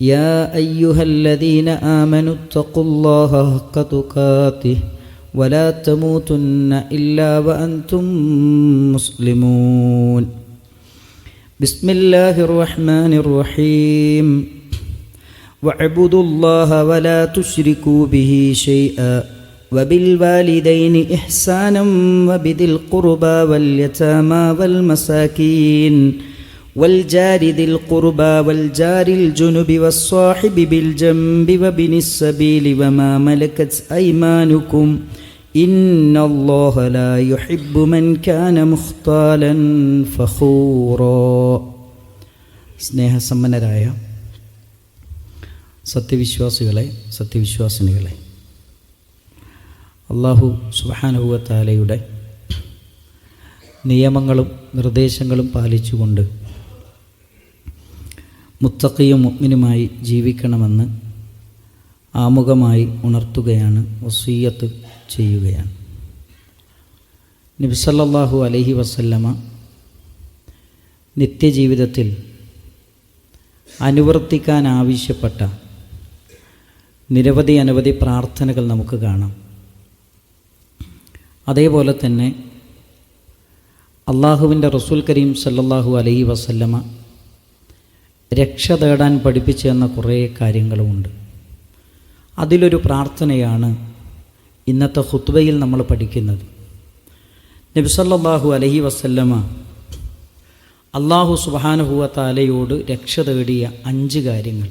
يا أيها الذين آمنوا اتقوا الله حق تقاته ولا تموتن إلا وأنتم مسلمون. بسم الله الرحمن الرحيم. واعبدوا الله ولا تشركوا به شيئا وبالوالدين إحسانا وبذي القربى واليتامى والمساكين والجار ذي القربى والجار الجنب والصاحب بالجنب وبن السبيل وما ملكت أيمانكم إن الله لا يحب من كان مختالا فخورا സ്നേഹസമ്പന്നരായ സത്യവിശ്വാസികളെ സത്യവിശ്വാസിനികളെ അള്ളാഹു സുബാനുഭവത്താലയുടെ നിയമങ്ങളും നിർദ്ദേശങ്ങളും പാലിച്ചുകൊണ്ട് മുത്തക്കയും മുഗ്മിനുമായി ജീവിക്കണമെന്ന് ആമുഖമായി ഉണർത്തുകയാണ് വസീയത്ത് ചെയ്യുകയാണ്. നബിസല്ലാഹു അലഹി വസല്ലമ നിത്യജീവിതത്തിൽ അനുവർത്തിക്കാൻ ആവശ്യപ്പെട്ട നിരവധി അനവധി പ്രാർത്ഥനകൾ നമുക്ക് കാണാം. അതേപോലെ തന്നെ അള്ളാഹുവിന്റെ റസൂൽ കരീം സല്ലല്ലാഹു അലൈഹി വസല്ലമ രക്ഷ തേടാൻ പഠിപ്പിച്ചു തന്ന കുറേ കാര്യങ്ങളുമുണ്ട്. അതിലൊരു പ്രാർത്ഥനയാണ് ഇന്നത്തെ ഹുത്ബയിൽ നമ്മൾ പഠിക്കുന്നത്. നബിസല്ലാഹു അലഹി വസല്ലമ അള്ളാഹു സുബാനുഹുവ രക്ഷ തേടിയ അഞ്ച് കാര്യങ്ങൾ.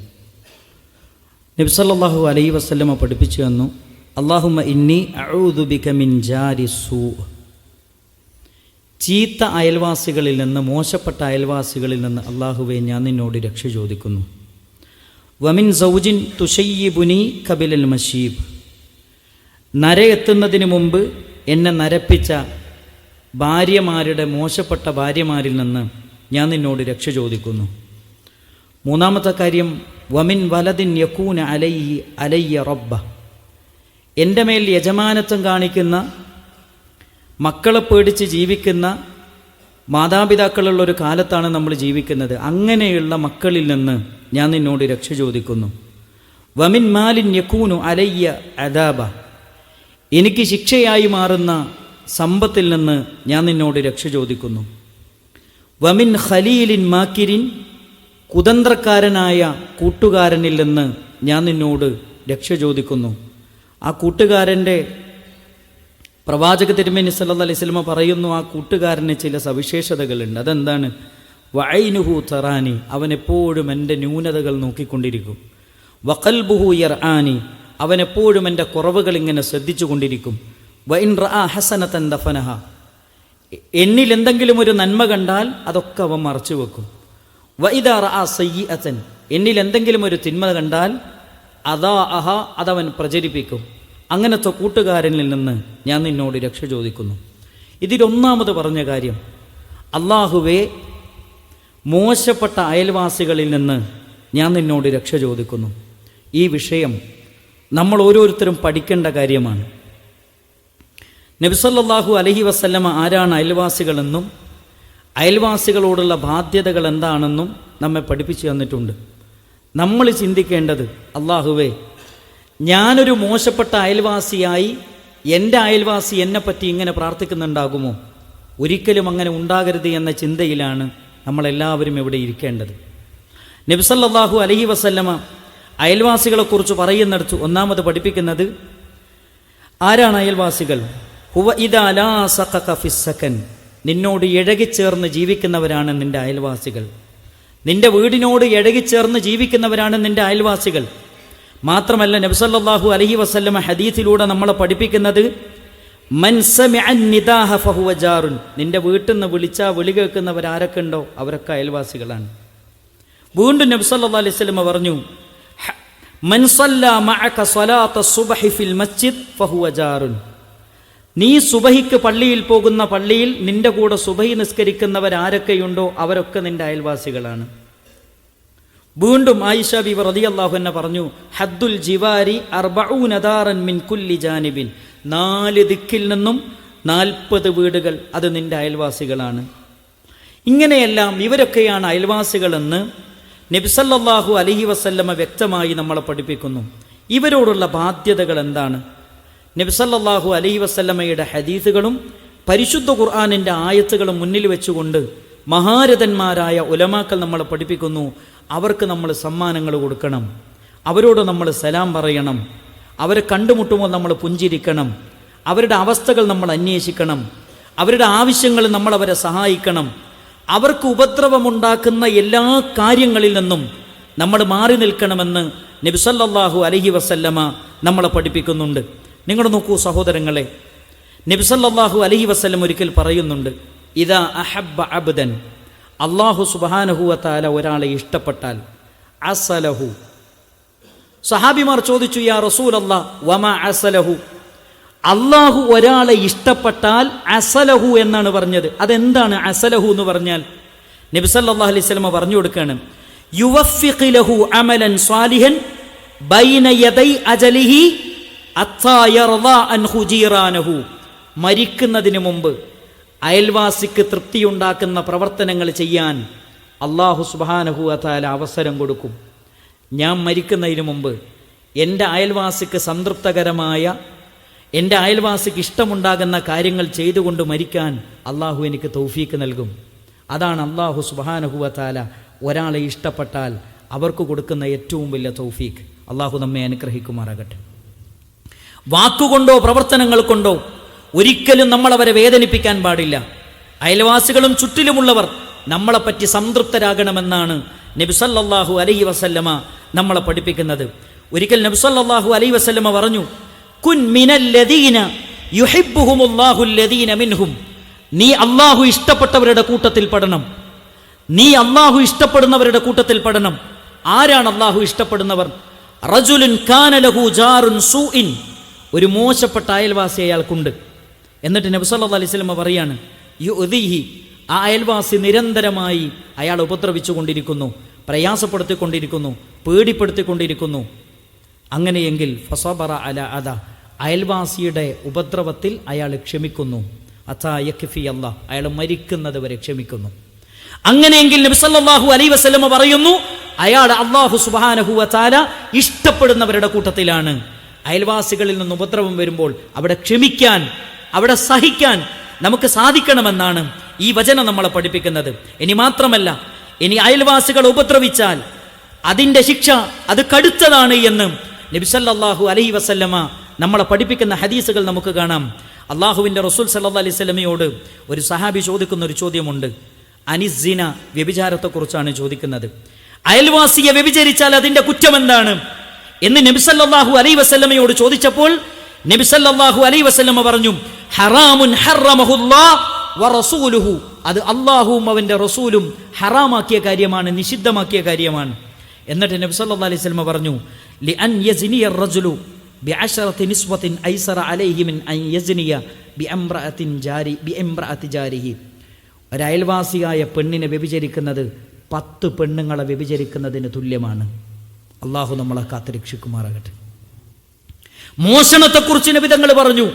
നബിസല്ലാഹു അലൈഹി വസല്ലമ പഠിപ്പിച്ചു തന്നു അള്ളാഹുമ ഇന്നി അഴുദുബിക മിൻ ജാരി സൂ ചീത്ത അയൽവാസികളിൽ നിന്ന് മോശപ്പെട്ട അയൽവാസികളിൽ നിന്ന് അള്ളാഹുവെ ഞാൻ നിന്നോട് രക്ഷ ചോദിക്കുന്നു. വമിൻ സൗജിൻ തുഷയ്യിബുനി കബിലൽ മഷീബ് നര എത്തുന്നതിന് മുമ്പ് എന്നെ നരപ്പിച്ച ഭാര്യമാരുടെ മോശപ്പെട്ട ഭാര്യമാരിൽ നിന്ന് ഞാൻ നിന്നോട് രക്ഷ ചോദിക്കുന്നു. മൂന്നാമത്തെ കാര്യം വമിൻ വലതിൻ യക്കൂന അലയ്യ അലയ്യ റബ്ബ. എന്റെ മേൽ യജമാനത്വം കാണിക്കുന്ന മക്കളെ പേടിച്ച് ജീവിക്കുന്ന മാതാപിതാക്കളുള്ള ഒരു കാലത്താണ് നമ്മൾ ജീവിക്കുന്നത്. അങ്ങനെയുള്ള മക്കളിൽ നിന്ന് ഞാൻ നിന്നോട് രക്ഷ ചോദിക്കുന്നു. വമിൻ മാലിൻ യക്കൂനു അലയ്യ അദാബ. എനിക്ക് ശിക്ഷയായി മാറുന്ന സമ്പത്തിൽ നിന്ന് ഞാൻ നിന്നോട് രക്ഷ ചോദിക്കുന്നു. വമിൻ ഖലീലിൻ മാക്കിരിൻ കുതന്ത്രക്കാരനായ കൂട്ടുകാരനിൽ നിന്ന് ഞാൻ നിന്നോട് രക്ഷ ചോദിക്കുന്നു. ആ കൂട്ടുകാരന്റെ പ്രവാചക തിരുമേനി സല്ലാ അലൈഹി സ്വലമ പറയുന്നു ആ കൂട്ടുകാരന് ചില സവിശേഷതകളുണ്ട്. അതെന്താണ്? വൈനുഹു തറാനി. അവൻ എപ്പോഴും എന്റെ ന്യൂനതകൾ നോക്കിക്കൊണ്ടിരിക്കും. വഖൽബുഹു യർ ആനി അവനെപ്പോഴും എന്റെ കുറവുകൾ ഇങ്ങനെ ശ്രദ്ധിച്ചു കൊണ്ടിരിക്കും വൈൻ റ ഹസനത്തൻ ദഫനഹ. എന്നിൽ എന്തെങ്കിലും ഒരു നന്മ കണ്ടാൽ അതൊക്കെ അവൻ മറച്ചു വെക്കും. വൈദാ റ സയ്യി അത്തൻ എന്നിൽ എന്തെങ്കിലും ഒരു തിന്മ കണ്ടാൽ അതാ അഹ അതവൻ പ്രചരിപ്പിക്കും. അങ്ങനത്തെ കൂട്ടുകാരനിൽ നിന്ന് ഞാൻ നിന്നോട് രക്ഷ ചോദിക്കുന്നു. ഇതിലൊന്നാമത് പറഞ്ഞ കാര്യം അള്ളാഹുവെ മോശപ്പെട്ട അയൽവാസികളിൽ നിന്ന് ഞാൻ നിന്നോട് രക്ഷ ചോദിക്കുന്നു. ഈ വിഷയം നമ്മൾ ഓരോരുത്തരും പഠിക്കേണ്ട കാര്യമാണ്. നബിസല്ലാഹു അലഹി വസല്ലമ ആരാണ് അയൽവാസികളെന്നും അയൽവാസികളോടുള്ള ബാധ്യതകൾ എന്താണെന്നും നമ്മെ പഠിപ്പിച്ചു തന്നിട്ടുണ്ട്. നമ്മൾ ചിന്തിക്കേണ്ടത് അള്ളാഹുവേ ഞാനൊരു മോശപ്പെട്ട അയൽവാസിയായി എന്റെ അയൽവാസി എന്നെ പറ്റി ഇങ്ങനെ പ്രാർത്ഥിക്കുന്നുണ്ടാകുമോ? ഒരിക്കലും അങ്ങനെ ഉണ്ടാകരുത് എന്ന ചിന്തയിലാണ് നമ്മളെല്ലാവരും ഇവിടെ ഇരിക്കേണ്ടത്. നബ്സല്ലാഹു അലഹി വസല്ലമ അയൽവാസികളെക്കുറിച്ച് പറയുന്നിടത്ത് ഒന്നാമത് പഠിപ്പിക്കുന്നത് ആരാണ് അയൽവാസികൾ? ഹുവ ഇദാലാ സഖക ഫിസ്സക്കൻ നിന്നോട് ഇഴകിച്ചേർന്ന് ജീവിക്കുന്നവരാണ് നിന്റെ അയൽവാസികൾ. നിന്റെ വീടിനോട് ഇഴകിച്ചേർന്ന് ജീവിക്കുന്നവരാണ് നിന്റെ അയൽവാസികൾ. മാത്രമല്ല നബ്സല്ലാഹു അലഹി വസല്ലമ ഹദീസിലൂടെ നമ്മളെ പഠിപ്പിക്കുന്നത് മൻ സമിഅ നിദാഹ ഫഹുവ ജാറുൻ. നിന്റെ വീട്ടിൽ നിന്ന് വിളിച്ചാൽ വിളി കേൾക്കുന്നവർ ആരൊക്കെ ഉണ്ടോ? അവരൊക്കെ അയൽവാസികളാണ്. വീണ്ടും നബ്സല്ലാ അലൈഹി സ്വലമ പറഞ്ഞു "ഹ- മൻ സല്ലാ മഅക സ്വലാത്ത സുബ്ഹി ഫിൽ മസ്ജിദ് ഫഹുവ ജാറുൻ. നീ സുബഹിക്ക് പള്ളിയിൽ പോകുന്ന പള്ളിയിൽ നിന്റെ കൂടെ സുബഹി നിസ്കരിക്കുന്നവരാരൊക്കെയുണ്ടോ അവരൊക്കെ നിന്റെ അയൽവാസികളാണ്. വീണ്ടും ആയിഷ ബി റളിയല്ലാഹു എന്നെ പറഞ്ഞു ഹദ്ദുൽ ജിവാരി അർബഊന ദാറൻ മിൻ കുല്ലി ജാനിബിൻ. നാല് ദിക്കിൽ നിന്നും നാൽപ്പത് വീടുകൾ അത് നിന്റെ അയൽവാസികളാണ്. ഇങ്ങനെയെല്ലാം ഇവരൊക്കെയാണ് അയൽവാസികളെന്ന് നബിസല്ലാഹു അലഹി വസല്ലമ വ്യക്തമായി നമ്മളെ പഠിപ്പിക്കുന്നു. ഇവരോടുള്ള ബാധ്യതകൾ എന്താണ്? നബിസല്ലാഹു അലഹി വസല്ലമയുടെ ഹദീസുകളും പരിശുദ്ധ ഖുർആാനിന്റെ ആയത്തുകളും മുന്നിൽ വെച്ചുകൊണ്ട് മഹാരഥന്മാരായ ഉലമാക്കൾ നമ്മളെ പഠിപ്പിക്കുന്നു. അവർക്ക് നമ്മൾ സമ്മാനങ്ങൾ കൊടുക്കണം. അവരോട് നമ്മൾ സലാം പറയണം. അവരെ കണ്ടുമുട്ടുമ്പോൾ നമ്മൾ പുഞ്ചിരിക്കണം. അവരുടെ അവസ്ഥകൾ നമ്മൾ അന്വേഷിക്കണം. അവരുടെ ആവശ്യങ്ങൾ നമ്മൾ അവരെ സഹായിക്കണം. അവർക്ക് ഉപദ്രവമുണ്ടാക്കുന്ന എല്ലാ കാര്യങ്ങളിൽ നിന്നും നമ്മൾ മാറി നിൽക്കണമെന്ന് നബിസല്ലാഹു അലഹി വസല്ലമ നമ്മളെ പഠിപ്പിക്കുന്നുണ്ട്. നിങ്ങൾ നോക്കൂ സഹോദരങ്ങളെ നബിസല്ലാഹു അലഹി വസ്ലം ഒരിക്കൽ പറയുന്നുണ്ട് ഇതാ അഹബ്ബ അബ്ദൻ അള്ളാഹു സുബാനഹുവത്താല ഒരാളെ ഇഷ്ടപ്പെട്ടാൽ അസലഹു. സഹാബിമാർ ചോദിച്ചു യാ റസൂൽ അല്ലാ വമ അസലഹു? അള്ളാഹു ഒരാളെ ഇഷ്ടപ്പെട്ടാൽ അസലഹു എന്നാണ് പറഞ്ഞത്. അതെന്താണ് അസലഹു എന്ന് പറഞ്ഞാൽ? നബിസല്ലാ അലൈഹി പറഞ്ഞു കൊടുക്കുകയാണ് യുവഫിഖിലഹു അമലൻ സ്വാലിഹൻ ബൈന യദൈ അജലിഹി അത്താ യർദാ അൻഹു ജീറാനഹു മരിക്കുന്നതിന് മുമ്പ് അയൽവാസിക്ക് തൃപ്തിയുണ്ടാക്കുന്ന പ്രവർത്തനങ്ങൾ ചെയ്യാൻ അള്ളാഹു സുബാനഹു അതാല അവസരം കൊടുക്കും. ഞാൻ മരിക്കുന്നതിന് മുമ്പ് എന്റെ അയൽവാസിക്ക് സംതൃപ്തകരമായ എന്റെ അയൽവാസിക്ക് ഇഷ്ടമുണ്ടാകുന്ന കാര്യങ്ങൾ ചെയ്തുകൊണ്ട് മരിക്കാൻ അള്ളാഹു എനിക്ക് തൗഫീക്ക് നൽകും. അതാണ് അള്ളാഹു സുബാനഹുവത്താല ഒരാളെ ഇഷ്ടപ്പെട്ടാൽ അവർക്ക് കൊടുക്കുന്ന ഏറ്റവും വലിയ തൗഫീക്ക്. അള്ളാഹു നമ്മെ അനുഗ്രഹിക്കുമാറാകട്ടെ. വാക്കുകൊണ്ടോ പ്രവർത്തനങ്ങൾ കൊണ്ടോ ഒരിക്കലും നമ്മൾ അവരെ വേദനിപ്പിക്കാൻ പാടില്ല. അയൽവാസികളും ചുറ്റിലുമുള്ളവർ നമ്മളെപ്പറ്റി സംതൃപ്തരാകണമെന്നാണ് നബിസല്ലാഹു അലൈഹി വസല്ലമ നമ്മളെ പഠിപ്പിക്കുന്നത്. ഒരിക്കൽ നബിസല്ലാഹു അലൈഹി വസല്ലമ പറഞ്ഞു കുൻ മിനല്ലദീന മിൻഹും. നീ അള്ളാഹു ഇഷ്ടപ്പെട്ടവരുടെ കൂട്ടത്തിൽ പെടണം നീ അള്ളാഹു ഇഷ്ടപ്പെടുന്നവരുടെ കൂട്ടത്തിൽ പെടണം ആരാണ് അള്ളാഹു ഇഷ്ടപ്പെടുന്നവർ? റജുലുൻ കാനലഹു ജാറുൻ സൂഇൻ. ഒരു മോശപ്പെട്ട അയൽവാസി അയാൾക്കുണ്ട്. എന്നിട്ട് നബ്സല്ലാ സ്വലമ പറയാണ് യുദീഹി ആ അയൽവാസി നിരന്തരമായി അയാൾ ഉപദ്രവിച്ചു കൊണ്ടിരിക്കുന്നു പ്രയാസപ്പെടുത്തിക്കൊണ്ടിരിക്കുന്നു പേടിപ്പെടുത്തിക്കൊണ്ടിരിക്കുന്നു. അങ്ങനെയെങ്കിൽ ഫസബറ അല അദ അയൽവാസിയുടെ ഉപദ്രവത്തിൽ അയാൾ ക്ഷമിക്കുന്നു. അഥാ യഖിഫി അല്ല അയാൾ മരിക്കുന്നത് വരെ ക്ഷമിക്കുന്നു. അങ്ങനെയെങ്കിൽ നബിസല്ലാഹു അലൈ അലൈഹി വസല്ലമ പറയുന്നു അയാൾ അള്ളാഹു സുബ്ഹാനഹു വതആല ഇഷ്ടപ്പെടുന്നവരുടെ കൂട്ടത്തിലാണ്. അയൽവാസികളിൽ നിന്ന് ഉപദ്രവം വരുമ്പോൾ അവിടെ ക്ഷമിക്കാൻ അവിടെ സഹിക്കാൻ നമുക്ക് സാധിക്കണമെന്നാണ് ഈ വചനം നമ്മളെ പഠിപ്പിക്കുന്നത്. ഇനി മാത്രമല്ല ഇനി അയൽവാസികൾ ഉപദ്രവിച്ചാൽ അതിന്റെ ശിക്ഷ അത് കടുത്തതാണ് എന്ന് നബിസല്ലാഹു അലഹി വസല്ലമ നമ്മളെ പഠിപ്പിക്കുന്ന ഹദീസുകൾ നമുക്ക് കാണാം. അള്ളാഹുവിന്റെ റസൂൽ സല്ലാ അലൈഹി സ്വലമയോട് ഒരു സഹാബി ചോദിക്കുന്ന ഒരു ചോദ്യമുണ്ട്. അനിസിന വ്യഭിചാരത്തെക്കുറിച്ചാണ് ചോദിക്കുന്നത്. അയൽവാസിയെ വ്യഭിചരിച്ചാൽ അതിന്റെ കുറ്റം എന്താണ്? എന്ന് നബിസല്ലാഹു അലൈ വസല്ലമയോട് ചോദിച്ചപ്പോൾ നബിസല്ലാഹു അലൈ വസല്ലമ പറഞ്ഞു ഹറാമുൻ വറസൂലുഹു അത് അള്ളാഹുവും അവന്റെ റസൂലും ഹറാമാക്കിയ കാര്യമാണ് നിഷിദ്ധമാക്കിയ കാര്യമാണ്. എന്നിട്ട് നബി സല്ലല്ലാഹു അലൈഹി സ്വലമ പറഞ്ഞു ലി അൻ യസിനിയ റജുലു ബിഅശറത്തി നിസ്വത്തിൻ ഐസറ അലൈഹി മിൻ അൻ ബി അംറഅത്തിൻ ജാരി ബിഅംറഅത്തി ജാരിഹി. ഒരു അയൽവാസിയായ പെണ്ണിനെ വ്യഭിചരിക്കുന്നത് പത്ത് പെണ്ണുങ്ങളെ വ്യഭിചരിക്കുന്നതിന് തുല്യമാണ്. അള്ളാഹു നമ്മളെ കാത്തുരക്ഷിക്കുമാറാകട്ടെ മോഷണത്തെക്കുറിച്ച് നബിതങ്ങൾ പറഞ്ഞു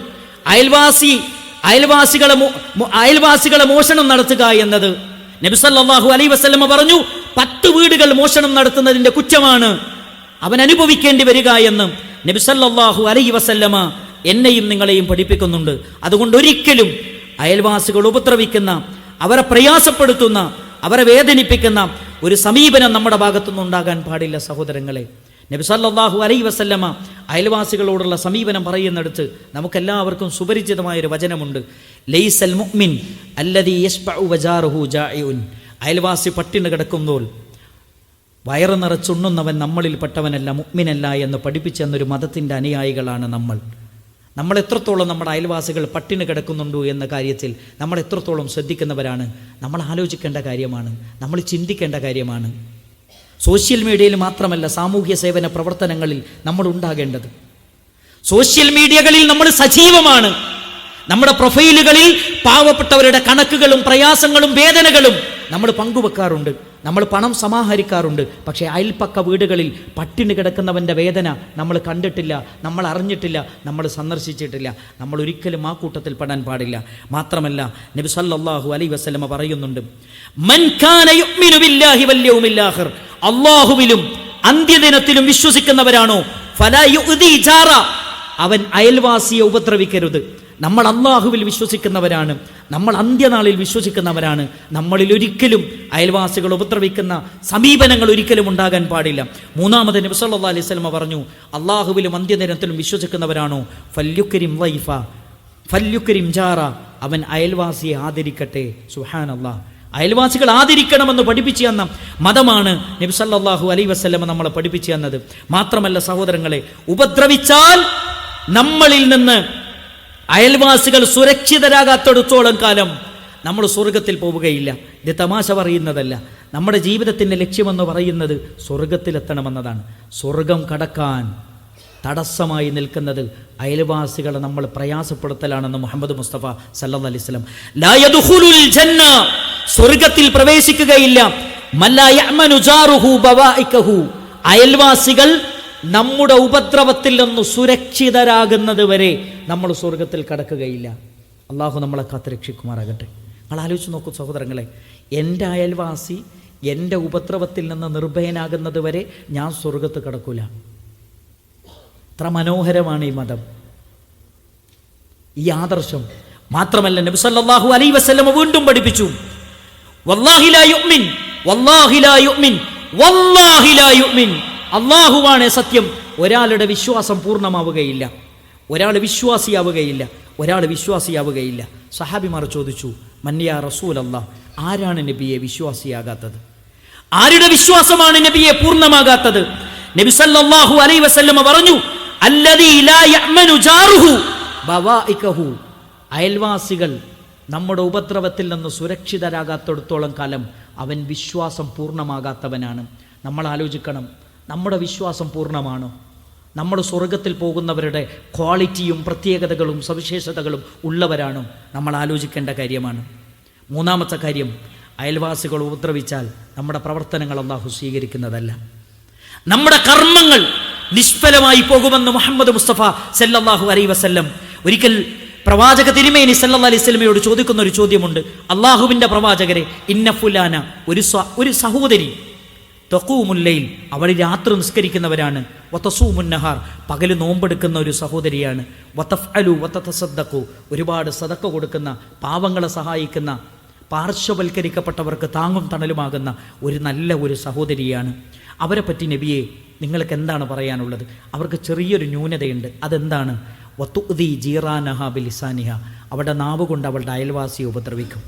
അയൽവാസി അയൽവാസികളെ അയൽവാസികളെ മോഷണം നടത്തുക എന്നത് നബിസല്ലാഹു അലൈ വസ്ലമ പറഞ്ഞു പത്ത് വീടുകൾ മോഷണം നടത്തുന്നതിന്റെ കുറ്റമാണ്. അവൻ അനുഭവിക്കേണ്ടി വരിക എന്ന് നബിസല്ലാഹു അലൈ വസല്ലമ എന്നെയും നിങ്ങളെയും പഠിപ്പിക്കുന്നുണ്ട്. അതുകൊണ്ട് ഒരിക്കലും അയൽവാസികൾ ഉപദ്രവിക്കുന്ന അവരെ പ്രയാസപ്പെടുത്തുന്ന അവരെ വേദനിപ്പിക്കുന്ന ഒരു സമീപനം നമ്മുടെ ഭാഗത്തുനിന്ന് ഉണ്ടാകാൻ പാടില്ല സഹോദരങ്ങളെ. നബി സല്ലല്ലാഹു അലൈ വസല്ലമ അയൽവാസികളോടുള്ള സമീപനം പറയുന്നിടത്ത് നമുക്കെല്ലാവർക്കും സുപരിചിതമായ ഒരു വചനമുണ്ട്. ലൈസൽ മുഅ്മിൻ അല്ലതി അയൽവാസി പട്ടിണി കിടക്കുമ്പോൾ വയറ് നിറച്ചുണ്ണുന്നവൻ നമ്മളിൽ പെട്ടവനല്ല മുഗ്മിനല്ല എന്ന് പഠിപ്പിച്ചെന്നൊരു മതത്തിന്റെ അനുയായികളാണ് നമ്മൾ. നമ്മൾ എത്രത്തോളം നമ്മുടെ അയൽവാസികൾ പട്ടിണി കിടക്കുന്നുണ്ടോ എന്ന കാര്യത്തിൽ നമ്മൾ എത്രത്തോളം ശ്രദ്ധിക്കുന്നവരാണ്. നമ്മൾ ആലോചിക്കേണ്ട കാര്യമാണ്. നമ്മൾ ചിന്തിക്കേണ്ട കാര്യമാണ്. സോഷ്യൽ മീഡിയയിൽ മാത്രമല്ല സാമൂഹ്യ സേവന പ്രവർത്തനങ്ങളിൽ നമ്മൾ ഉണ്ടാകേണ്ടത്. സോഷ്യൽ മീഡിയകളിൽ നമ്മൾ സജീവമാണ്. നമ്മുടെ പ്രൊഫൈലുകളിൽ പാവപ്പെട്ടവരുടെ കണക്കുകളും പ്രയാസങ്ങളും വേദനകളും നമ്മൾ പങ്കുവെക്കാറുണ്ട്. നമ്മൾ പണം സമാഹരിക്കാറുണ്ട്. പക്ഷേ അയൽപ്പക്ക വീടുകളിൽ പട്ടിണി കിടക്കുന്നവന്റെ വേദന നമ്മൾ കണ്ടിട്ടില്ല നമ്മൾ അറിഞ്ഞിട്ടില്ല നമ്മൾ സന്ദർശിച്ചിട്ടില്ല. നമ്മൾ ഒരിക്കലും ആ കൂട്ടത്തിൽ പെടാൻ പാടില്ല. മാത്രമല്ല നബി സല്ലല്ലാഹു അലൈഹി വസ്ലമ പറയുന്നുണ്ട് അള്ളാഹുവിലും അന്ത്യദിനത്തിലും വിശ്വസിക്കുന്നവരാണോ? അവൻ അയൽവാസിയെ ഉപദ്രവിക്കരുത്. നമ്മൾ അള്ളാഹുവിൽ വിശ്വസിക്കുന്നവരാണ്. നമ്മൾ അന്ത്യനാളിൽ വിശ്വസിക്കുന്നവരാണ്. നമ്മളിൽ ഒരിക്കലും അയൽവാസികൾ ഉപദ്രവിക്കുന്ന സമീപനങ്ങൾ ഒരിക്കലും ഉണ്ടാകാൻ പാടില്ല. മൂന്നാമത് നബി സല്ലല്ലാഹു അലൈഹി സ്വലമ പറഞ്ഞു അള്ളാഹുവിലും അന്ത്യദിനത്തിലും വിശ്വസിക്കുന്നവരാണോ? ഫല്യുക്കരിം വൈഫ ഫല്യുക്കരിം ജാറ അവൻ അയൽവാസിയെ ആദരിക്കട്ടെ. സുഹാൻ അള്ളാഹ് അയൽവാസികൾ ആദരിക്കണമെന്ന് പഠിപ്പിച്ചു തന്ന മതമാണ് നബി സല്ലല്ലാഹു അലൈഹി വസല്ലമ നമ്മളെ പഠിപ്പിച്ചു തന്നത്. മാത്രമല്ല സഹോദരങ്ങളെ ഉപദ്രവിച്ചാൽ നമ്മളിൽ നിന്ന് അയൽവാസികൾ സുരക്ഷിതരാകാത്തടത്തോളം കാലം നമ്മൾ സ്വർഗത്തിൽ പോവുകയില്ല. ഇത് തമാശ പറയുന്നതല്ല. നമ്മുടെ ജീവിതത്തിന്റെ ലക്ഷ്യമെന്ന് പറയുന്നത് സ്വർഗത്തിലെത്തണമെന്നതാണ്. സ്വർഗം കടക്കാൻ തടസ്സമായി നിൽക്കുന്നത് അയൽവാസികളെ നമ്മൾ പ്രയാസപ്പെടുത്തലാണെന്ന് മുഹമ്മദ് മുസ്തഫ സല്ലാ ജന്ന. സ്വർഗത്തിൽ പ്രവേശിക്കുകയില്ല. അയൽവാസികൾ നമ്മുടെ ഉപദ്രവത്തിൽ നിന്ന് സുരക്ഷിതരാകുന്നത് വരെ നമ്മൾ സ്വർഗത്തിൽ കടക്കുകയില്ല. അള്ളാഹു നമ്മളെ കാത്തുരക്ഷിക്കുമാറാകട്ടെ നിങ്ങൾ ആലോചിച്ച് നോക്കൂ സഹോദരങ്ങളെ എന്റെ അയൽവാസി എന്റെ ഉപദ്രവത്തിൽ നിന്ന് നിർഭയനാകുന്നത് വരെ ഞാൻ സ്വർഗത്ത് കടക്കൂല. ഇത്ര മനോഹരമാണ് ഈ മതം. ഈ ആദർശം. മാത്രമല്ല നബി സല്ലല്ലാഹു അലൈഹി വസല്ലമ വീണ്ടും പഠിപ്പിച്ചു. വല്ലാഹി ലാ യുഅ്മിൻ വല്ലാഹി ലാ യുഅ്മിൻ വല്ലാഹി ലാ യുഅ്മിൻ. അള്ളാഹുവാണ് സത്യം. ഒരാളുടെ വിശ്വാസം പൂർണമാവുകയില്ല. ഒരാൾ വിശ്വാസിയാവുകയില്ല. ഒരാൾ വിശ്വാസിയാവുകയില്ല. സഹാബിമാർ ചോദിച്ചു മന്യ റസൂൽ അല്ല ആരാണ് നബിയെ വിശ്വാസിയാകാത്തത്? ആരുടെ വിശ്വാസമാണ് നബിയെ പൂർണമാകാത്തത്? നബി സല്ലല്ലാഹു അലൈഹി വസല്ലമ പറഞ്ഞു അല്ലദീ ജാറുഹു അയൽവാസികൾ നമ്മുടെ ഉപദ്രവത്തിൽ നിന്ന് സുരക്ഷിതരാകാത്തിടത്തോളം കാലം അവൻ വിശ്വാസം പൂർണമാകാത്തവനാണ്. നമ്മൾ ആലോചിക്കണം നമ്മുടെ വിശ്വാസം പൂർണമാണോ. നമ്മൾ സ്വർഗത്തിൽ പോകുന്നവരുടെ ക്വാളിറ്റിയും പ്രത്യേകതകളും സവിശേഷതകളും ഉള്ളവരാണോ നമ്മൾ ആലോചിക്കേണ്ട കാര്യമാണ്. മൂന്നാമത്തെ കാര്യം അയൽവാസികൾ ഉപദ്രവിച്ചാൽ നമ്മുടെ പ്രവർത്തനങ്ങൾ അള്ളാഹു സ്വീകരിക്കുന്നതല്ല. നമ്മുടെ കർമ്മങ്ങൾ നിഷ്ഫലമായി പോകുമെന്ന് മുഹമ്മദ് മുസ്തഫ സല്ലാഹു അലൈ വസല്ലം ഒരിക്കൽ പ്രവാചക തിരുമേനി സല്ലാ അലൈഹി സ്വലമയോട് ചോദിക്കുന്ന ഒരു ചോദ്യമുണ്ട്. അള്ളാഹുവിന്റെ പ്രവാചകരെ ഇന്ന ഫുലാന ഒരു ഒരു സഹോദരി തൊക്കൂമുല്ലയിൽ അവൾ രാത്രി നിസ്കരിക്കുന്നവരാണ്. വത്തസൂമുന്നഹാർ പകൽ നോമ്പെടുക്കുന്ന ഒരു സഹോദരിയാണ്. വത്തഫ് അലു വത്തസദ്ദക്കു ഒരുപാട് സദക്ക കൊടുക്കുന്ന പാവങ്ങളെ സഹായിക്കുന്ന പാർശ്വവൽക്കരിക്കപ്പെട്ടവർക്ക് താങ്ങും തണലുമാകുന്ന ഒരു നല്ല ഒരു സഹോദരിയാണ്. അവരെ പറ്റി നബിയെ നിങ്ങൾക്ക് എന്താണ് പറയാനുള്ളത്? അവർക്ക് ചെറിയൊരു ന്യൂനതയുണ്ട്. അതെന്താണ്? വത്തുദി ജീറാനഹ ബിലിസാനിഹ. അവരുടെ നാവ് കൊണ്ട് അവളുടെ അയൽവാസിയെ ഉപദ്രവിക്കും.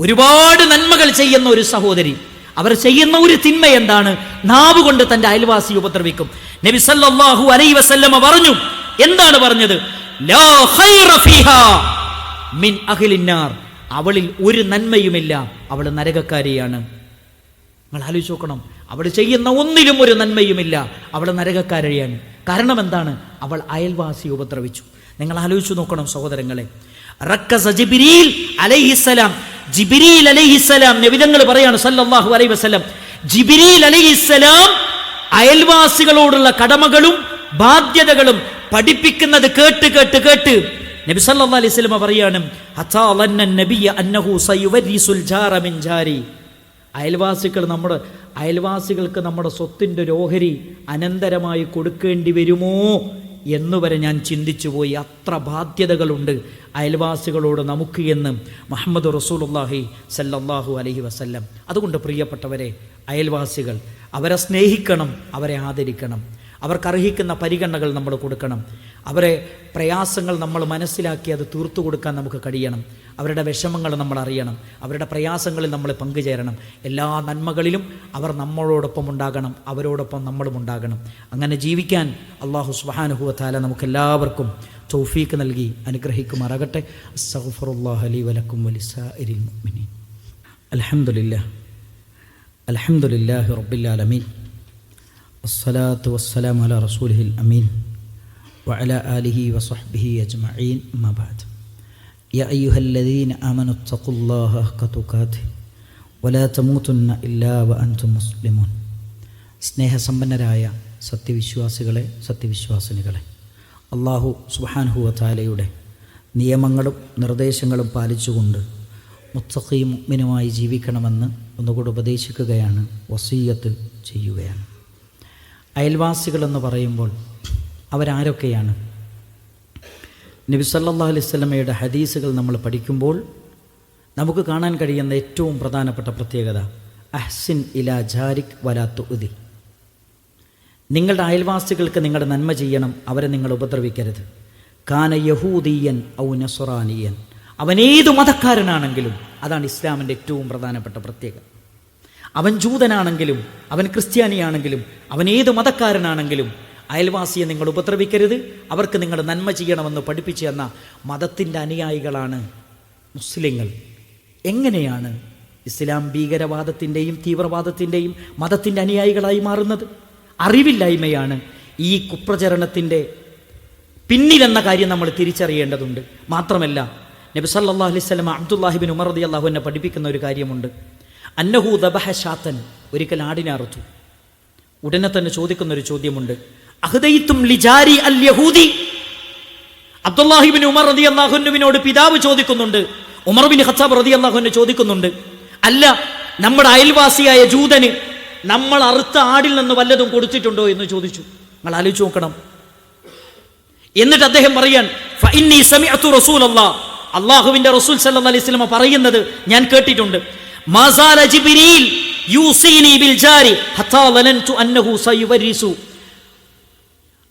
ഒരുപാട് നന്മകൾ ചെയ്യുന്ന ഒരു സഹോദരി. അവർ ചെയ്യുന്ന ഒരു തിന്മ എന്താണ്? നാവ് കൊണ്ട് തന്റെ അയൽവാസി ഉപദ്രവിക്കും. നബി സല്ലല്ലാഹു അലൈഹി വസല്ലമ പറഞ്ഞു എന്താണ് പറഞ്ഞത്? ഖൈറ ഫീഹാ മിൻ അഖിലിന്നാർ അവളിൽ ഒരു നന്മയുമില്ല അവൾ നരകക്കാരിയാണ്. നിങ്ങൾ ആലോചിച്ച് നോക്കണം അവൾ ചെയ്യുന്ന ഒന്നിലും ഒരു നന്മയുമില്ല അവൾ നരകക്കാരിയാണ്. കാരണം എന്താണ്? അവൾ അയൽവാസി ഉപദ്രവിച്ചു. നിങ്ങൾ ആലോചിച്ച് നോക്കണം സഹോദരങ്ങളെ അലൈഹിസ്സലാം അലൈഹിസ്സലാം നബിതങ്ങൾ പറയാണ് സല്ലല്ലാഹു അലൈഹി വസല്ലം. അലൈഹിസ്സലാം അയൽവാസികളോടുള്ള കടമകളും ബാധ്യതകളും പഠിപ്പിക്കുന്നത് കേട്ട് കേട്ട് കേട്ട് നബി സല്ലല്ലാഹു അലൈഹി വസല്ലം പറയാണ് അന്നഹു ജാറ മിൻ ജാരി. അയൽവാസികൾ നമ്മുടെ അയൽവാസികൾക്ക് നമ്മുടെ സ്വത്തിന്റെ ഒരു ഓഹരി അനന്തരമായി കൊടുക്കേണ്ടി വരുമോ? എന്നുവരെ ഞാൻ ചിന്തിച്ചു പോയി അത്ര ബാധ്യതകളുണ്ട് അയൽവാസികളോട് നമുക്ക് എന്ന് മുഹമ്മദ് റസൂലുള്ളാഹി സല്ലല്ലാഹു അലഹി വസല്ലം. അതുകൊണ്ട് പ്രിയപ്പെട്ടവരെ അയൽവാസികൾ അവരെ സ്നേഹിക്കണം അവരെ ആദരിക്കണം. അവർക്കർഹിക്കുന്ന പരിഗണനകൾ നമ്മൾ കൊടുക്കണം. അവരെ പ്രയാസങ്ങൾ നമ്മൾ മനസ്സിലാക്കി അത് തീർത്തു കൊടുക്കാൻ നമുക്ക് കഴിയണം. അവരുടെ വിഷമങ്ങൾ നമ്മൾ അറിയണം. അവരുടെ പ്രയാസങ്ങളിൽ നമ്മൾ പങ്കുചേരണം. എല്ലാ നന്മകളിലും അവർ നമ്മളോടൊപ്പം ഉണ്ടാകണം. അവരോടൊപ്പം നമ്മളും ഉണ്ടാകണം. അങ്ങനെ ജീവിക്കാൻ അള്ളാഹു സുബാനുഹുവത്താല നമുക്ക് എല്ലാവർക്കും തൗഫീക്ക് നൽകി അനുഗ്രഹിക്കുമാറാകട്ടെ. അസ്സഗ്ഫിറുല്ലാഹ് ലി വലക്കും മുഅ്മിനീൻ. അൽഹംദുലില്ലാ അൽഹംദുലില്ലാഹി റബ്ബിൽ ആലമീൻ الصلاة والسلام على رسوله الأمين وعلى آله وصحبه أجمعين ما بعد يا أيها الذين آمنوا اتقوا الله حق تقاته ولا تموتن إلا وأنتم مسلمون സ്നേഹസമ്പന്നരായ സത്യവിശ്വാസികളെ സത്യവിശ്വാസിനികളെ അള്ളാഹു സുബാൻഹുവ താലയുടെ നിയമങ്ങളും നിർദ്ദേശങ്ങളും പാലിച്ചുകൊണ്ട് മുത്തഖയും മുഗ്മിനുമായി ജീവിക്കണമെന്ന് ഒന്നുകൂടി ഉപദേശിക്കുകയാണ് വസീയത്ത് ചെയ്യുകയാണ് അയൽവാസികളെന്ന് പറയുമ്പോൾ അവരാരൊക്കെയാണ്? നബി സല്ലല്ലാഹു അലൈഹി സ്വലമയുടെ ഹദീസുകൾ നമ്മൾ പഠിക്കുമ്പോൾ നമുക്ക് കാണാൻ കഴിയുന്ന ഏറ്റവും പ്രധാനപ്പെട്ട പ്രത്യേകത അഹ്സിൻ ഇല ജാരിക് വലാത്തു ഉദി നിങ്ങളുടെ അയൽവാസികൾക്ക് നിങ്ങളുടെ നന്മ ചെയ്യണം അവരെ നിങ്ങൾ ഉപദ്രവിക്കരുത്. കാന യഹൂദീയൻ ഔ നസുറാനിയൻ അവനേത് മതക്കാരനാണെങ്കിലും അതാണ് ഇസ്ലാമിന്റെ ഏറ്റവും പ്രധാനപ്പെട്ട പ്രത്യേകത. അവൻ ജൂതനാണെങ്കിലും അവൻ ക്രിസ്ത്യാനിയാണെങ്കിലും അവൻ ഏത് മതക്കാരനാണെങ്കിലും അയൽവാസിയെ നിങ്ങൾ ഉപദ്രവിക്കരുത് അവർക്ക് നിങ്ങൾ നന്മ ചെയ്യണമെന്ന് പഠിപ്പിച്ചു തന്ന മതത്തിന്റെ അനുയായികളാണ് മുസ്ലിങ്ങൾ. എങ്ങനെയാണ് ഇസ്ലാം ഭീകരവാദത്തിന്റെയും തീവ്രവാദത്തിന്റെയും മതത്തിന്റെ അനുയായികളായി മാറുന്നത്? അറിവില്ലായ്മയാണ് ഈ കുപ്രചരണത്തിന്റെ പിന്നിലെന്ന കാര്യം നമ്മൾ തിരിച്ചറിയേണ്ടതുണ്ട്. മാത്രമല്ല നബി സല്ലല്ലാഹു അലൈഹി സ്വലം അബ്ദുല്ലാഹിബിൻ ഉമർ റതി അള്ളാഹു എന്നെ പഠിപ്പിക്കുന്ന ഒരു കാര്യമുണ്ട്. അന്നഹു ദബഹ ഷാത്തൻ ഒരിക്കൽ ആടിനെ അറുത്തു. ഉടനെ തന്നെ ചോദിക്കുന്ന ഒരു ചോദ്യമുണ്ട്. അഹ്ദയിത്തും ലിജാരി അൽ യഹൂദി? അബ്ദുല്ലാഹിബിൻ ഉമർ റതി അള്ളാഹുനുവിനോട് പിതാവ് ചോദിക്കുന്നുണ്ട്. ഉമർ ബിൻ ഹസാബ് റതി അള്ളാഹുവിനെ ചോദിക്കുന്നുണ്ട്. അല്ല നമ്മുടെ അയൽവാസിയായ ജൂതന് നമ്മൾ അറുത്ത ആടിൽ നിന്ന് വല്ലതും കൊടുത്തിട്ടുണ്ടോ എന്ന് ചോദിച്ചു. നിങ്ങൾ ആലോചിച്ച് നോക്കണം. എന്നിട്ട് അദ്ദേഹം പറയാൻ "ഫഇന്നീ സമിഅതു റസൂലല്ലാ. അള്ളാഹുവിന്റെ റസൂൽ സല്ലാ അലൈഹി വസല്ലം പറയുന്നത് ഞാൻ കേട്ടിട്ടുണ്ട്. മാസാല ജിബിരിയിൽ ബിൽ ജാരി ഹത്താ അന്നഹു സയുവരിസു.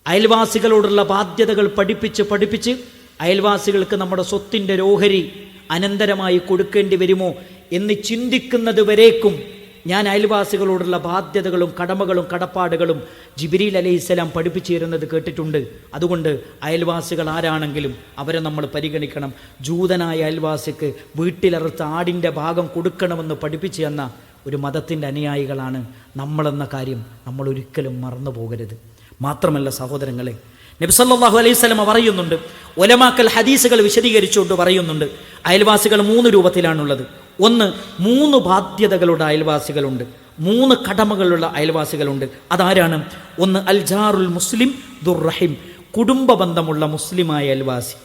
അയൽവാസികളോടുള്ള ബാധ്യതകൾ പഠിപ്പിച്ച് പഠിപ്പിച്ച് അയൽവാസികൾക്ക് നമ്മുടെ സ്വത്തിന്റെ ഓഹരി അനന്തരമായി കൊടുക്കേണ്ടി വരുമോ എന്ന് ചിന്തിക്കുന്നത് വരേക്കും ഞാൻ അയൽവാസികളോടുള്ള ബാധ്യതകളും കടമകളും കടപ്പാടുകളും ജിബിരിൽ അലൈഹിസ്സലാം പഠിപ്പിച്ചു തരുന്നത് കേട്ടിട്ടുണ്ട്. അതുകൊണ്ട് അയൽവാസികൾ ആരാണെങ്കിലും അവരെ നമ്മൾ പരിഗണിക്കണം. ജൂതനായ അയൽവാസിക്ക് വീട്ടിലറുത്ത ആടിന്റെ ഭാഗം കൊടുക്കണമെന്ന് പഠിപ്പിച്ചു തന്ന ഒരു മതത്തിന്റെ അനുയായികളാണ് നമ്മളെന്ന കാര്യം നമ്മൾ ഒരിക്കലും മറന്നു പോകരുത്. മാത്രമല്ല സഹോദരങ്ങളെ നബ്സല്ലാഹു അലൈഹി സ്വലമ പറയുന്നുണ്ട് ഒലമാക്കൽ ഹദീസുകൾ വിശദീകരിച്ചുകൊണ്ട് പറയുന്നുണ്ട് അയൽവാസികൾ മൂന്ന് രൂപത്തിലാണുള്ളത്. ഒന്ന് മൂന്ന് ബാധ്യതകളുടെ അയൽവാസികളുണ്ട്. മൂന്ന് കടമകളുള്ള അയൽവാസികളുണ്ട്. അതാരാണ്? ഒന്ന് അൽജാറുൽ മുസ്ലിം ദുർറഹിം കുടുംബ ബന്ധമുള്ള മുസ്ലിമായ അയൽവാസി.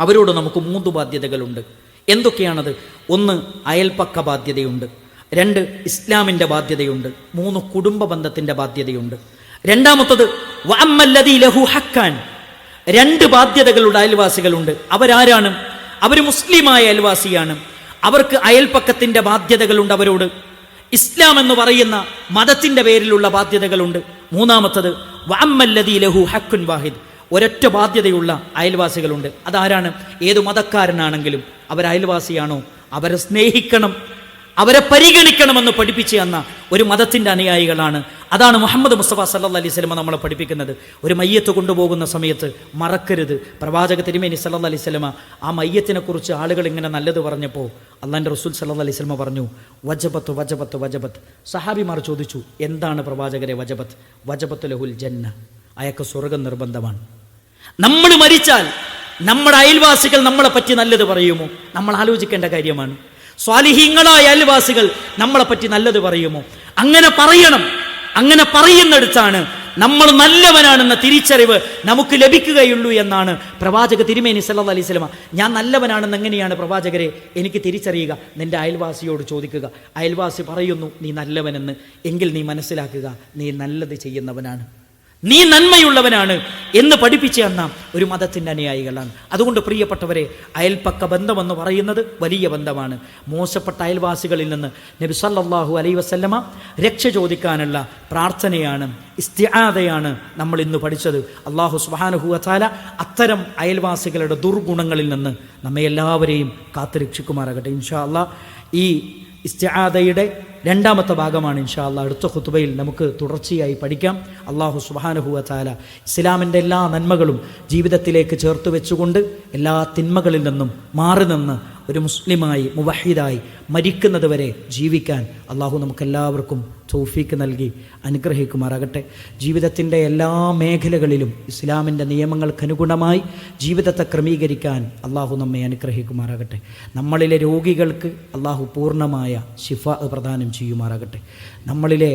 അവരോട് നമുക്ക് മൂന്ന് ബാധ്യതകളുണ്ട്. എന്തൊക്കെയാണത്? ഒന്ന് അയൽപ്പക്ക ബാധ്യതയുണ്ട്. രണ്ട് ഇസ്ലാമിന്റെ ബാധ്യതയുണ്ട്. മൂന്ന് കുടുംബ ബന്ധത്തിന്റെ ബാധ്യതയുണ്ട്. രണ്ടാമത്തത് വഅമ്മല്ലദീ ലഹു ഹക്കാൻ രണ്ട് ബാധ്യതകളുടെ അയൽവാസികളുണ്ട്. അവരാരാണ്? അവർ മുസ്ലിമായ അയൽവാസിയാണ്. അവർക്ക് അയൽപ്പക്കത്തിന്റെ ബാധ്യതകളുണ്ട് അവരോട്. ഇസ്ലാം എന്ന് പറയുന്ന മതത്തിന്റെ പേരിലുള്ള ബാധ്യതകളുണ്ട്. മൂന്നാമത്തത് വാമല്ലതി ലഹു ഹക്കുൻ വാഹിദ്. ഒരൊറ്റ ബാധ്യതയുള്ള അയൽവാസികളുണ്ട്. അതാരാണ്? ഏത് മതക്കാരനാണെങ്കിലും അവർ അയൽവാസിയാണോ അവരെ സ്നേഹിക്കണം. അവരെ പരിഗണിക്കണമെന്ന് പഠിപ്പിച്ചു തന്ന ഒരു മതത്തിന്റെ അനുയായികളാണ്. അതാണ് മുഹമ്മദ് മുസ്തഫ സല്ലാ അലൈഹി സ്വലമ നമ്മളെ പഠിപ്പിക്കുന്നത്. ഒരു മയ്യത്ത് കൊണ്ടുപോകുന്ന സമയത്ത് മറക്കരുത്. പ്രവാചക തിരുമേനി സല്ലാ അലൈഹി സ്വലമ ആ മയ്യത്തിനെക്കുറിച്ച് ആളുകൾ ഇങ്ങനെ നല്ലത് പറഞ്ഞപ്പോൾ അള്ളാന്റെ റസൂൽ സല്ലാ അലൈഹി സ്വലമ പറഞ്ഞു വജബത്ത് വജബത്ത് വജബത്ത്. സഹാബിമാർ ചോദിച്ചു എന്താണ് പ്രവാചകരെ വജബത്ത്? വജബത്ത് ലഹുൽ ജന്ന. അയാൾക്ക് സ്വർഗം നിർബന്ധമാണ്. നമ്മൾ മരിച്ചാൽ നമ്മുടെ അയൽവാസികൾ നമ്മളെ പറ്റി നല്ലത് പറയുമോ? നമ്മൾ ആലോചിക്കേണ്ട കാര്യമാണ്. സ്വാലിഹീങ്ങളായ അയൽവാസികൾ നമ്മളെ പറ്റി നല്ലത് പറയുമോ? അങ്ങനെ പറയണം. അങ്ങനെ പറയുന്നിടത്താണ് നമ്മൾ നല്ലവനാണെന്ന തിരിച്ചറിവ് നമുക്ക് ലഭിക്കുകയുള്ളൂ എന്നാണ് പ്രവാചക തിരുമേനി സല്ലാ അലൈഹി സ്വലമ ഞാൻ നല്ലവനാണെന്ന് എങ്ങനെയാണ് പ്രവാചകരെ എനിക്ക് തിരിച്ചറിയുക? നിന്റെ അയൽവാസിയോട് ചോദിക്കുക. അയൽവാസി പറയുന്നു നീ നല്ലവനെന്ന്. എങ്കിൽ നീ മനസ്സിലാക്കുക നീ നല്ലത് ചെയ്യുന്നവനാണ്. നീ നന്മയുള്ളവനാണ് എന്ന് പഠിപ്പിച്ച നാം ഒരു മതത്തിന്റെ അനുയായികളാണ്. അതുകൊണ്ട് പ്രിയപ്പെട്ടവരെ അയൽപ്പക്ക ബന്ധമെന്ന് പറയുന്നത് വലിയ ബന്ധമാണ്. മോശപ്പെട്ട അയൽവാസികളിൽ നിന്ന് നബി സല്ലാഹു അലൈ വസല്ലമ രക്ഷ ചോദിക്കാനുള്ള പ്രാർത്ഥനയാണ് ഇസ്തിയാതയാണ് നമ്മൾ ഇന്ന് പഠിച്ചത്. അള്ളാഹു സുബാനുഹു അത്താല അത്തരം അയൽവാസികളുടെ ദുർഗുണങ്ങളിൽ നിന്ന് നമ്മെ എല്ലാവരെയും കാത്തുരക്ഷിക്കുമാറാകട്ടെ. ഇൻഷാ അല്ലാ ഈ ഇസ്തിആദയുടെ രണ്ടാമത്തെ ഭാഗമാണ് ഇൻഷാ അള്ളാഹ് അടുത്ത ഖുത്തുബയിൽ നമുക്ക് തുടർച്ചയായി പഠിക്കാം. അള്ളാഹു സുബാനുഹുവ താല ഇസ്ലാമിന്റെ എല്ലാ നന്മകളും ജീവിതത്തിലേക്ക് ചേർത്ത് വെച്ചുകൊണ്ട് എല്ലാ തിന്മകളിൽ നിന്നും മാറി നിന്ന് ഒരു മുസ്ലിമായി മുവഹിദായി മരിക്കുന്നത് വരെ ജീവിക്കാൻ അള്ളാഹു നമുക്കെല്ലാവർക്കും തൗഫീക്ക് നൽകി അനുഗ്രഹിക്കുമാറാകട്ടെ. ജീവിതത്തിന്റെ എല്ലാ മേഖലകളിലും ഇസ്ലാമിന്റെ നിയമങ്ങൾക്കനുഗുണമായി ജീവിതത്തെ ക്രമീകരിക്കാൻ അള്ളാഹു നമ്മെ അനുഗ്രഹിക്കുമാറാകട്ടെ. നമ്മളിലെ രോഗികൾക്ക് അള്ളാഹു പൂർണമായ ശിഫ പ്രദാനം ചെയ്യുമാറാകട്ടെ. നമ്മളിലെ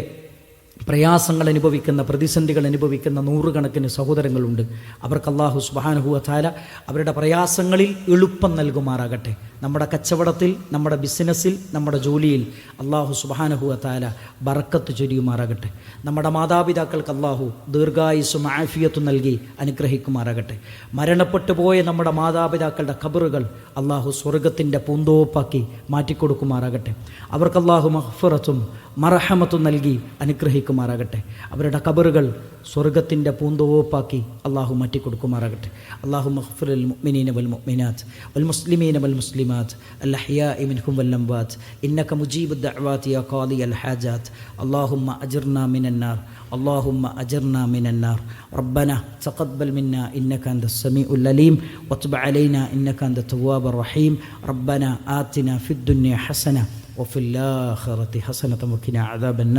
പ്രയാസങ്ങൾ അനുഭവിക്കുന്ന പ്രതിസന്ധികൾ അനുഭവിക്കുന്ന നൂറുകണക്കിന് സഹോദരങ്ങളുണ്ട്. അവർക്ക് അള്ളാഹു സുബാനുഹുഅാല അവരുടെ പ്രയാസങ്ങളിൽ എളുപ്പം നൽകുമാറാകട്ടെ. നമ്മുടെ കച്ചവടത്തിൽ നമ്മുടെ ബിസിനസ്സിൽ നമ്മുടെ ജോലിയിൽ അള്ളാഹു സുബാനുഹുഅാല ബറക്കത്ത് ചൊരിയുമാറാകട്ടെ. നമ്മുടെ മാതാപിതാക്കൾക്ക് അള്ളാഹു ദീർഘായുസും ആഫിയത്തും നൽകി അനുഗ്രഹിക്കുമാറാകട്ടെ. മരണപ്പെട്ടു പോയ നമ്മുടെ മാതാപിതാക്കളുടെ ഖബറുകൾ അള്ളാഹു സ്വർഗത്തിന്റെ പൂന്തോപ്പാക്കി മാറ്റിക്കൊടുക്കുമാറാകട്ടെ. അവർക്ക് അള്ളാഹു മഹ്ഫറത്തും മറഹമത്തും നൽകി അനുഗ്രഹിക്കുമാറാകട്ടെ അവരുടെ കബറുകൾ സ്വർഗത്തിൻ്റെ പൂന്തോപ്പാക്കി അള്ളാഹു മാറ്റിക്കൊടുക്കുമാറാകട്ടെ അള്ളാഹു മഹ്ഫുൽ മുഅ്മിനീന വൽ മുഅ്മിനാത്ത് വൽ മുസ്ലിമീന വൽ മുസ്ലിമാത്ത് الأحياء منهم والأموات إنك مجيب الدعوات يا قاضي الحاجات اللهم أجرنا من النار اللهم أجرنا من النار ربنا تقبل منا إنك أنت السميع العليم وتب علينا إنك أنت التواب الرحيم ربنا آتنا في الدنيا حسنة وفي الآخرة حسنة وقنا عذاب النار